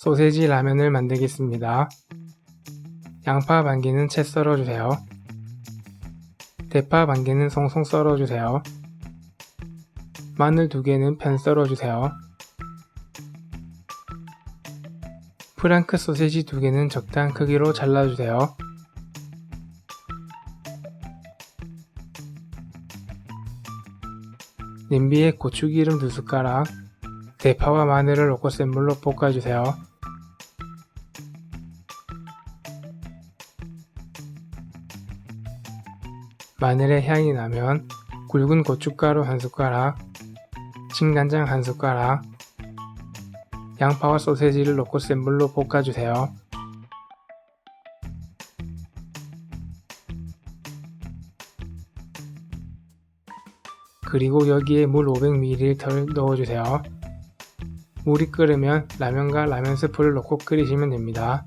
소세지 라면을 만들겠습니다. 양파 반 개는 채 썰어주세요. 대파 반 개는 송송 썰어주세요. 마늘 두 개는 편 썰어주세요. 프랑크 소세지 두 개는 적당한 크기로 잘라주세요. 냄비에 고추기름 두 숟가락, 대파와 마늘을 넣고 센 물로 볶아주세요. 마늘의 향이 나면 굵은 고춧가루 한 숟가락, 진간장 한 숟가락, 양파와 소세지를 넣고 센 물로 볶아주세요. 그리고 여기에 물 500ml를 넣어주세요. 물이 끓으면 라면과 라면 스프를 넣고 끓이시면 됩니다.